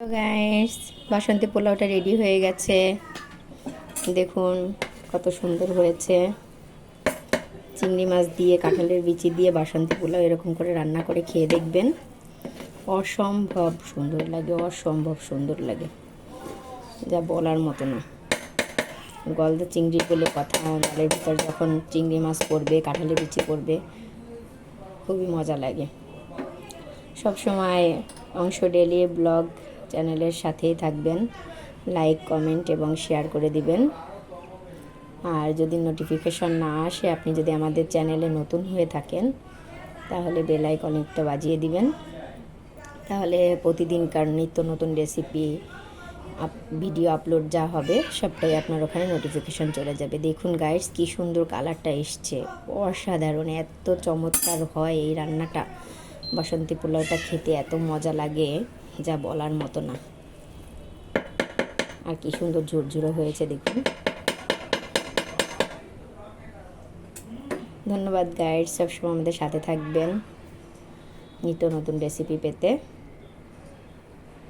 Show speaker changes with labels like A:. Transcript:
A: Guys বাসন্তী পোলাওটা ready হয়ে গেছে। দেখুন কত সুন্দর হয়েছে। চিংড়ি মাছ দিয়ে, কাঁঠালের বিচি দিয়ে বাসন্তী পোলাও এরকম করে রান্না করে খেয়ে দেখবেন। অসম্ভব সুন্দর লাগে, অসম্ভব সুন্দর লাগে। যা বলার মতো না। গলদা চিংড়ি বলে কথা, ডালের ভিতর যখন চিংড়ি মাছ পড়বে, কাঁঠালের বিচি পড়বে, খুবই মজা লাগে। সবসময় অংশ ডেলি ব্লগ চ্যানেলের সাথেই থাকবেন। লাইক কমেন্ট এবং শেয়ার করে দিবেন। আর যদি নোটিফিকেশন না আসে, আপনি যদি আমাদের চ্যানেলে নতুন হয়ে থাকেন, তাহলে বেল আইকনটা বাজিয়ে দিবেন। তাহলে প্রতিদিনকার নিত্য নতুন রেসিপি ভিডিও আপলোড যা হবে, সবটাই আপনার ওখানে নোটিফিকেশন চলে যাবে। দেখুন গাইডস কি সুন্দর কালারটা এসছে। অসাধারণ, এত চমৎকার হয় এই রান্নাটা। বাসন্তী পোলাওটা খেতে এত মজা লাগে। যা বলার মতো না। আর কি সুন্দর ঝুরঝুরো হয়েছে, দেখুন। ধন্যবাদ গাইড সবসময় আমাদের সাথে থাকবেন। নিত্য নতুন রেসিপি পেতে।